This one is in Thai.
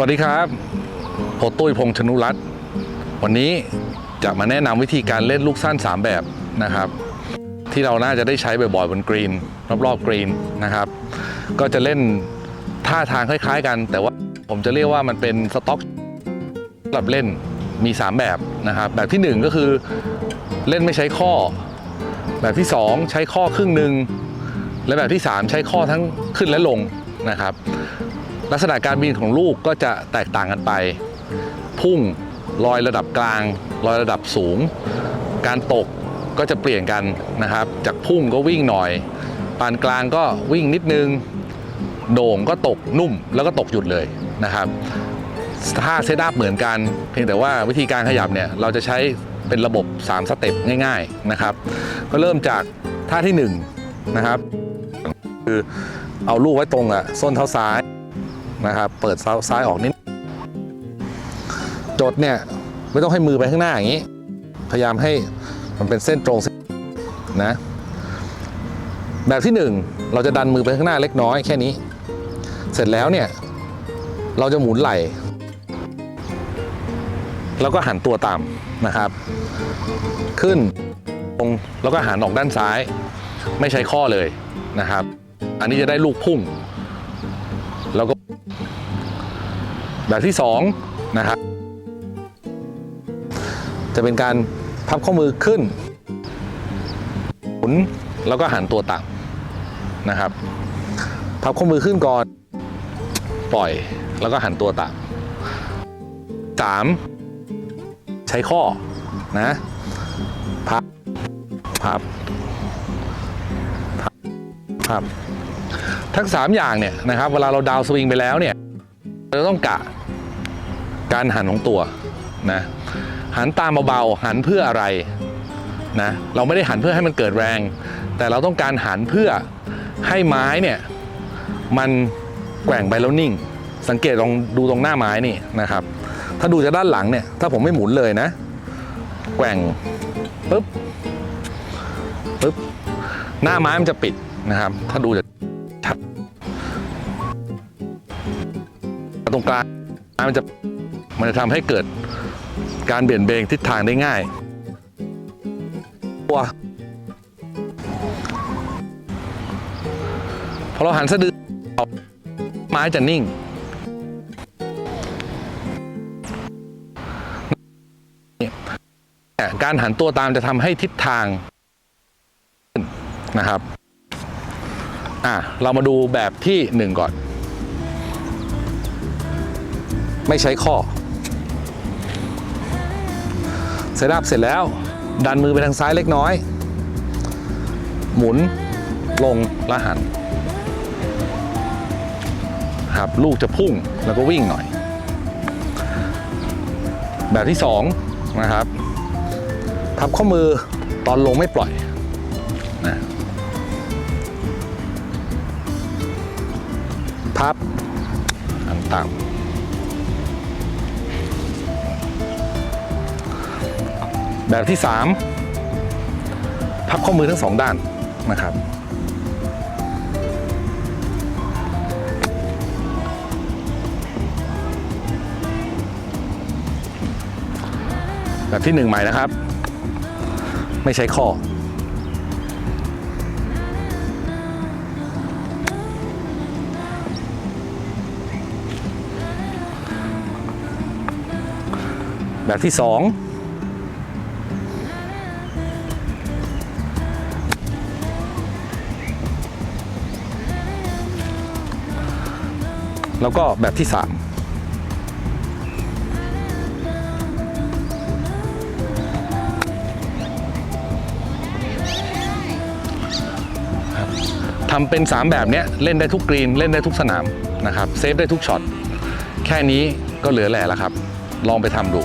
สวัสดีครับผมตุ้ยพงษ์ชนุรัตน์วันนี้จะมาแนะนำวิธีการเล่นลูกสั้น 3 แบบนะครับ ที่เราน่าจะได้ใช้บ่อยๆบนกรีน รอบๆกรีนนะครับ ก็จะเล่นท่าทางคล้ายๆกัน แต่ว่าผมจะเรียกว่ามันเป็นสต็อกสำหรับเล่นมี 3 แบบนะครับ แบบทีหนึ่1 ก็คือเล่นไม่ใช้ข้อ แบบที่ 2 ใช้ข้อครึ่งหนึ่งและแบบที่ 3 ใช้ข้อทั้งขึ้นและลงนะครับ ลักษณะการบินของลูกก็จะแตกต่างกันไป พุ่งลอยระดับกลาง ลอยระดับสูง การตกก็จะเปลี่ยนกันนะครับ จากพุ่งก็วิ่งหน่อย ปานกลางก็วิ่งนิดนึง โด่งก็ตกนุ่มแล้วก็ตกหยุดเลยนะครับท่าเซตอัพเหมือนกัน เพียงแต่ว่าวิธีการขยับเนี่ยเราจะใช้เป็นระบบ 3 สเต็ปง่ายๆนะครับ ก็เริ่มจากท่าที่ 1 นะครับ คือเอาลูกไว้ตรงอะส้นเท้าซ้าย นะครับเปิดเท้าซ้ายออกนิดจดเนี่ยไม่ต้องให้มือไปข้างหน้าอย่างนี้ พยายามให้มันเป็นเส้นตรงนะแบบที่หนึ่งเราจะดันมือไปข้างหน้าเล็กน้อยแค่นี้ เสร็จแล้วเนี่ย เราจะหมุนไหล่แล้วก็หันตัวตามนะครับ ขึ้นตรงแล้วก็หันออกด้านซ้าย ไม่ใช้ข้อเลยนะครับ อันนี้จะได้ลูกพุ่ง แบบที่สองนะครับจะเป็นการพับข้อมือขึ้นหมุนแล้วก็หันตัวต่ำนะครับ พับข้อมือขึ้นก่อน ปล่อยแล้วก็หันตัวต่ำสามใช้ข้อนะพับพับพับพับทั้งสามอย่างเนี่ยนะครับ เวลาเราดาวสวิงไปแล้วเนี่ย เราต้องกะ การหันของตัวนะหันตามเบาๆหันเพื่ออะไรนะเราไม่ได้หันเพื่อให้มันเกิดแรง แต่เราต้องการหันเพื่อให้ไม้เนี่ยมันแกว่งไปแล้วนิ่ง สังเกตลองดูตรงหน้าไม้นี่นะครับ ถ้าดูจากด้านหลังเนี่ยถ้าผมไม่หมุนเลยนะแกว่งปุ๊บปุ๊บหน้าไม้มันจะปิดนะครับ ถ้าดูจากชัดตรงกลางไม้มันจะ มันจะทำให้เกิดการเปลี่ยนเบนทิศทางได้ง่ายตัวพอเราหันสะดือออไม้จะนิ่ง การหันตัวตามจะทำให้ทิศทางขึ้นนะครับอะเรามาดูแบบที่หนึ่งก่อน ไม่ใช้ข้อ เซตอัพเสร็จแล้ว ดันมือไปทางซ้ายเล็กน้อย หมุนลงแล้วหันครับลูกจะพุ่งแล้วก็วิ่งหน่อย แบบที่สองนะครับพับข้อมือตอนลงไม่ปล่อยนะพับหันต่ำ แบบที่ 3 พับข้อมือทั้งสองด้านนะครับ แบบที่ 1 ใหม่นะครับ ไม่ใช้ข้อแบบที่สอง แล้วก็แบบที่ 3ทำเป็น 3 แบบเนี้ยเล่นได้ทุกกรีน เล่นได้ทุกสนามนะครับเซฟได้ทุกช็อต แค่นี้ก็เหลือแหล่ละครับ ลองไปทำดู